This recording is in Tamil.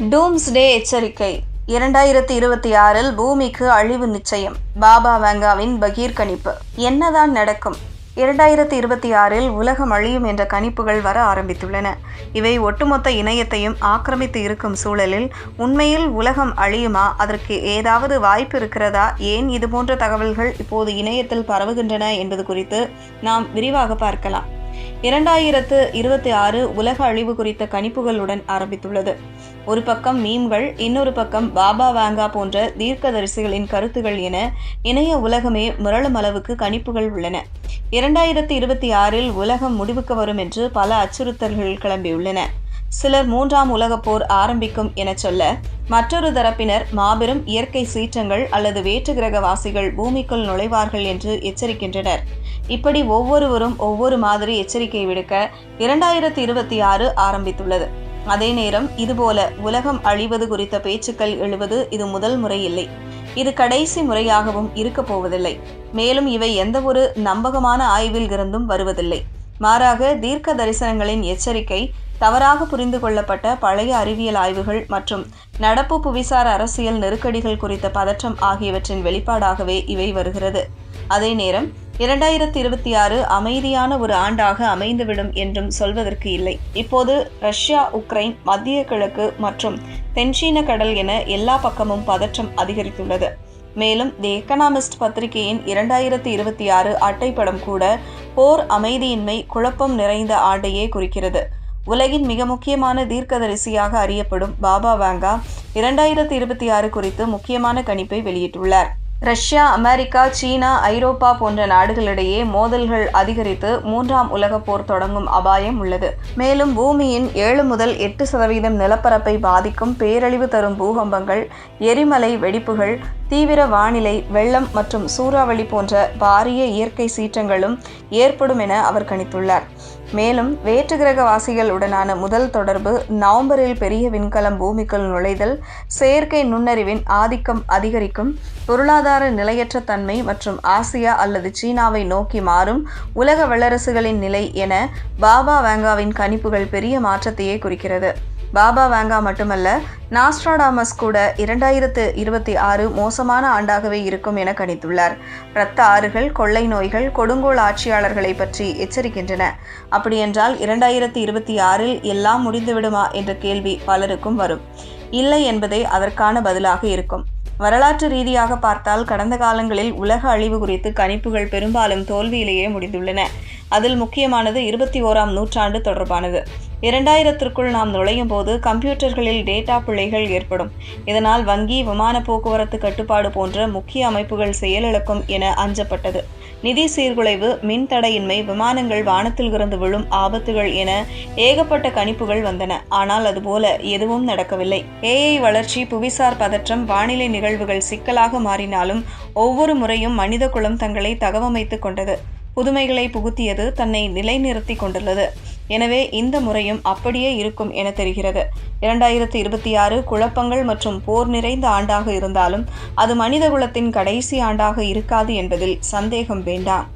டூம்ஸ்டே எச்சரிக்கை. இரண்டாயிரத்தி இருபத்தி ஆறில் பூமிக்கு அழிவு நிச்சயம். பாபா வேங்காவின் பகீர் கணிப்பு என்னதான் நடக்கும்? இரண்டாயிரத்தி இருபத்தி ஆறில் உலகம் அழியும் என்ற கணிப்புகள் வர ஆரம்பித்துள்ளன. இவை ஒட்டுமொத்த இணையத்தையும் ஆக்கிரமித்து இருக்கும் சூழலில் உண்மையில் உலகம் அழியுமா? அதற்கு ஏதாவது வாய்ப்பு இருக்கிறதா? ஏன் இதுபோன்ற தகவல்கள் இப்போது இணையத்தில் பரவுகின்றன என்பது குறித்து நாம் விரிவாக பார்க்கலாம். இரண்டாயிரத்து இருபத்தி ஆறு உலக அழிவு குறித்த கணிப்புகளுடன் ஆரம்பித்துள்ளது. ஒரு பக்கம் மீம்கள் இன்னொரு பக்கம் பாபா வாங்கா போன்ற தீர்க்கதரிசிகளின் கருத்துகள் என இணைய உலகமே முரளும் அளவுக்கு கணிப்புகள் உள்ளன. இரண்டாயிரத்தி இருபத்தி ஆறில் உலகம் முடிவுக்கு வரும் என்று பல அச்சுறுத்தல்கள் கிளம்பியுள்ளன. சிலர் மூன்றாம் உலகப் போர் ஆரம்பிக்கும் என சொல்ல மற்றொரு தரப்பினர் மாபெரும் இயற்கை சீற்றங்கள் அல்லது வேற்று கிரகவாசிகள் பூமிக்குள் நுழைவார்கள் என்று எச்சரிக்கின்றனர். இப்படி ஒவ்வொருவரும் ஒவ்வொரு மாதிரி எச்சரிக்கை விடுக்க இரண்டாயிரத்தி இருபத்தி ஆறு ஆரம்பித்துள்ளது. அதே நேரம் இதுபோல உலகம் அழிவது குறித்த பேச்சுக்கள் எழுவது இது முதல் முறை இல்லை இது கடைசி முறையாகவும் இருக்கப் போவதில்லை. மேலும் இவை எந்தவொரு நம்பகமான ஆய்வில் இருந்தும் வருவதில்லை. மாறாக தீர்க்க தரிசனங்களின் எச்சரிக்கை தவறாக புரிந்து கொள்ளப்பட்ட பழைய அறிவியல் ஆய்வுகள் மற்றும் நடப்பு புவிசார் அரசியல் நெருக்கடிகள் குறித்த பதற்றம் ஆகியவற்றின் வெளிப்பாடாகவே இவை வருகிறது. அதே நேரம் இரண்டாயிரத்தி இருபத்தி ஆறு அமைதியான ஒரு ஆண்டாக அமைந்துவிடும் என்றும் சொல்வதற்கு இல்லை. இப்போது ரஷ்யா உக்ரைன் மத்திய கிழக்கு மற்றும் தென்சீன கடல் என எல்லா பக்கமும் பதற்றம் அதிகரித்துள்ளது. மேலும் தி எக்கனாமிஸ்ட் பத்திரிகையின் இரண்டாயிரத்தி இருபத்தி ஆறு அட்டைப்படம் கூட போர் அமைதியின்மை குழப்பம் நிறைந்த ஆண்டையே குறிக்கிறது. உலகின் மிக முக்கியமான தீர்க்கதரிசியாக அறியப்படும் பாபா வாங்கா இரண்டாயிரத்தி இருபத்தி ஆறு குறித்து முக்கியமான கணிப்பை வெளியிட்டுள்ளார். ரஷ்யா அமெரிக்கா சீனா ஐரோப்பா போன்ற நாடுகளிடையே மோதல்கள் அதிகரித்து மூன்றாம் உலகப் போர் தொடங்கும் அபாயம் உள்ளது. மேலும் பூமியின் ஏழு முதல் எட்டு சதவீதம் நிலப்பரப்பை பாதிக்கும் பேரழிவு தரும் பூகம்பங்கள் எரிமலை வெடிப்புகள் தீவிர வானிலை வெள்ளம் மற்றும் சூறாவளி போன்ற பாரிய இயற்கை சீற்றங்களும் ஏற்படும் என அவர் கணித்துள்ளார். மேலும் வேற்று கிரகவாசிகளுடனான முதல் தொடர்பு நவம்பரில் பெரிய விண்கலம் பூமிக்குள் நுழைதல் செயற்கை நுண்ணறிவின் ஆதிக்கம் அதிகரிக்கும் பொருளாதார பொருளாதார நிலையற்ற தன்மை மற்றும் ஆசியா அல்லது சீனாவை நோக்கி மாறும் உலக வல்லரசுகளின் நிலை என பாபா வேங்காவின் கணிப்புகள் பெரிய மாற்றத்தையே குறிக்கிறது. பாபா வேங்கா மட்டுமல்ல நாஸ்ட்ராடாமஸ் கூட இரண்டாயிரத்து இருபத்தி ஆறு மோசமான ஆண்டாகவே இருக்கும் என கணித்துள்ளார். இரத்த ஆறுகள் கொள்ளை நோய்கள் கொடுங்கோல் ஆட்சியாளர்களை பற்றி எச்சரிக்கின்றன. அப்படியென்றால் இரண்டாயிரத்தி இருபத்தி ஆறில் எல்லாம் முடிந்துவிடுமா என்ற கேள்வி பலருக்கும் வரும். இல்லை என்பதே அதற்கான பதிலாக இருக்கும். வரலாற்று ரீதியாக பார்த்தால் கடந்த காலங்களில் உலக அழிவு குறித்து கணிப்புகள் பெரும்பாலும் தோல்வியிலேயே முடிந்துள்ளன. அதில் முக்கியமானது இருபத்தி ஓராம் நூற்றாண்டு தொடர்பானது. இரண்டாயிரத்திற்குள் நாம் நுழையும் போது கம்ப்யூட்டர்களில் டேட்டா பிழைகள் ஏற்படும். இதனால் வங்கி விமான போக்குவரத்து கட்டுப்பாடு போன்ற முக்கிய அமைப்புகள் செயலிழக்கும் என அஞ்சப்பட்டது. நிதி சீர்குலைவு மின் தடையின்மை விமானங்கள் வானத்தில் இருந்து விழும் ஆபத்துகள் என ஏகப்பட்ட கணிப்புகள் வந்தன. ஆனால் அதுபோல எதுவும் நடக்கவில்லை. ஏஐ வளர்ச்சி புவிசார் பதற்றம் வானிலை நிகழ்வுகள் சிக்கலாக மாறினாலும் ஒவ்வொரு முறையும் மனித குலம் தங்களை தகவமைத்துக் கொண்டது. புதுமைகளை புகுத்தியது தன்னை நிலைநிறுத்தி கொண்டுள்ளது. எனவே இந்த முறையும் அப்படியே இருக்கும் என தெரிகிறது. இரண்டாயிரத்தி இருபத்தி ஆறு குழப்பங்கள் மற்றும் போர் நிறைந்த ஆண்டாக இருந்தாலும் அது மனிதகுலத்தின் கடைசி ஆண்டாக இருக்காது என்பதில் சந்தேகம் வேண்டாம்.